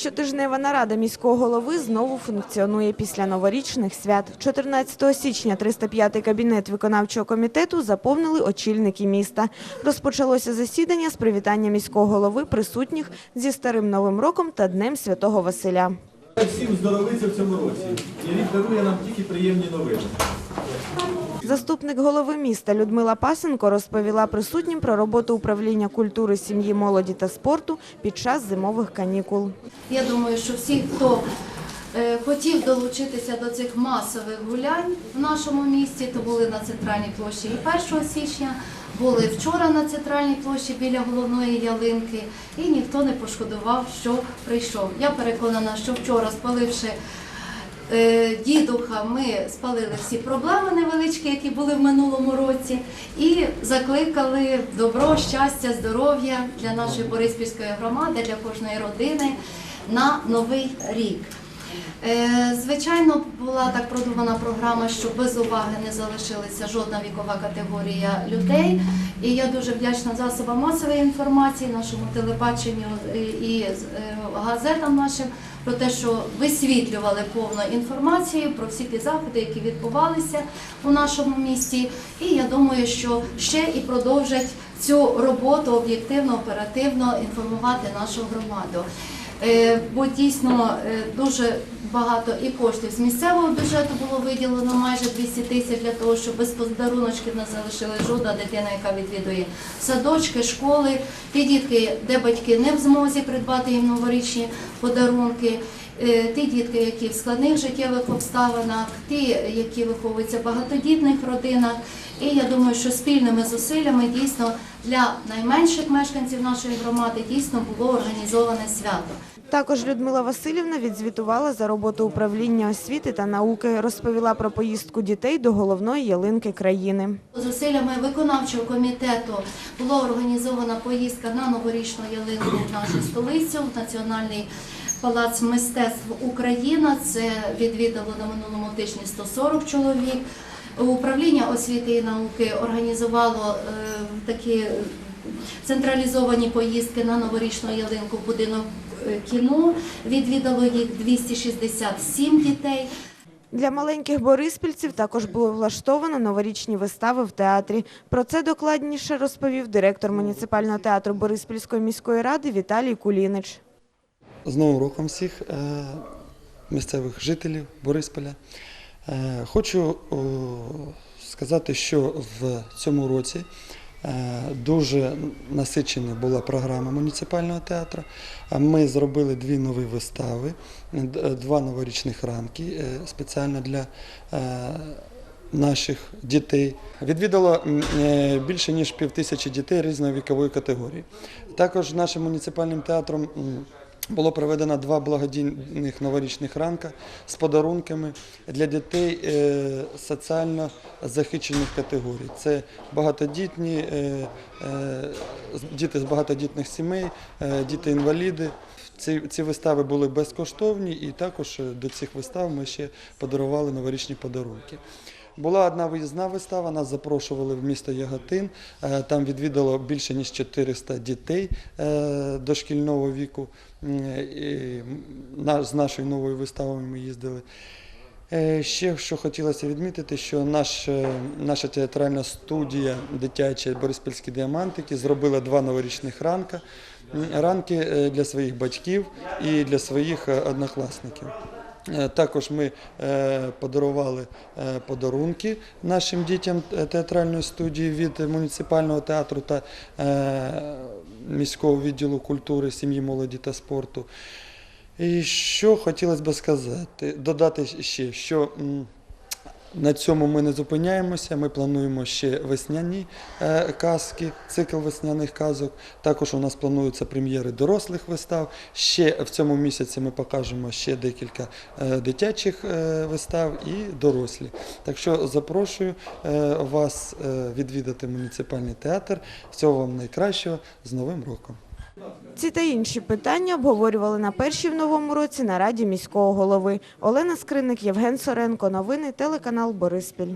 Щотижнева нарада міського голови знову функціонує після новорічних свят. 14 січня 305-й кабінет виконавчого комітету заповнили очільники міста. Розпочалося засідання з привітання міського голови присутніх зі Старим Новим роком та Днем Святого Василя. Всім здоровиться в цьому році. І рік дарує нам тільки приємні новини. Заступник голови міста Людмила Пасенко розповіла присутнім про роботу управління культури, сім'ї, молоді та спорту під час зимових канікул. Я думаю, що всі, хто е, хотів долучитися до цих масових гулянь в нашому місті, то були на центральній площі і 1 січня, були вчора на центральній площі біля головної ялинки, і ніхто не пошкодував, що прийшов. Я переконана, що вчора, спаливши дідуха, ми спалили всі проблеми невеличкі, які були в минулому році, і закликали добро, щастя, здоров'я для нашої Бориспільської громади, для кожної родини на новий рік. Е, Звичайно, була так продумана програма, що без уваги не залишилася жодна вікова категорія людей. І я дуже вдячна засобам масової інформації, нашому телебаченню і е, газетам нашим про те, що висвітлювали повну інформацію про всі ті заходи, які відбувалися у нашому місті. І я думаю, що ще і продовжать цю роботу об'єктивно, оперативно інформувати нашу громаду. Е, Бо дійсно е, дуже багато і коштів. З місцевого бюджету було виділено майже 200 тисяч для того, щоб без подаруночків не залишили. Жодна дитина, яка відвідує садочки, школи, ті дітки, де батьки не в змозі придбати їм новорічні подарунки. Е, Ті дітки, які в складних життєвих обставинах, ті, які виховуються в багатодітних родинах. І я думаю, що спільними зусиллями дійсно для найменших мешканців нашої громади дійсно було організоване свято. Також Людмила Васильівна відзвітувала за роботу управління освіти та науки, розповіла про поїздку дітей до головної ялинки країни. Зусиллями виконавчого комітету була організована поїздка на новорічну ялинку в нашу столицю, в Національний палац мистецтв Україна. Це відвідало на минулому тижні 140 чоловік. Управління освіти і науки організувало е, такі централізовані поїздки на новорічну ялинку в будинок е, кіно. Відвідало їх 267 дітей. Для маленьких бориспільців також було влаштовано новорічні вистави в театрі. Про це докладніше розповів директор муніципального театру Бориспільської міської ради Віталій Кулінич. З Новим роком всіх е, місцевих жителів Борисполя. Е, Хочу сказати, що в цьому році е, дуже насичена була програма муніципального театру. Ми зробили дві нові вистави, два новорічних ранки е, спеціально для наших дітей. Відвідало більше ніж півтисячі дітей різної вікової категорії. Також нашим муніципальним театром було проведено два благодійних новорічних ранка з подарунками для дітей е, соціально захищених категорій. Це багатодітні, е, е, діти з багатодітних сімей, діти-інваліди. Ці, ці вистави були безкоштовні, і також до цих вистав ми ще подарували новорічні подарунки. Була одна виїзна вистава, нас запрошували в місто Яготин. Е, Там відвідало більше ніж 400 дітей е, дошкільного віку. І З нашою новою виставою ми їздили. Е, Ще що хотілося відмітити, що наш, наша театральна студія дитяча Бориспільські діамантики зробила два новорічних ранка. Ранки для своїх батьків і для своїх однокласників. Е, Також ми е, подарували е, подарунки нашим дітям театральної студії від муніципального театру та міського відділу культури, сім'ї, молоді та спорту. І що хотілося б сказати, додати ще, що на цьому ми не зупиняємося. Ми плануємо ще весняні е, казки, цикл весняних казок. Також у нас плануються прем'єри дорослих вистав. Ще в цьому місяці ми покажемо ще декілька е, дитячих е, вистав і дорослі. Так що запрошую вас відвідати муніципальний театр. Всього вам найкращого з Новим роком! Ці та інші питання обговорювали на першій в новому році на раді міського голови. Олена Скриник, Євген Соренко. Новини телеканал Бориспіль.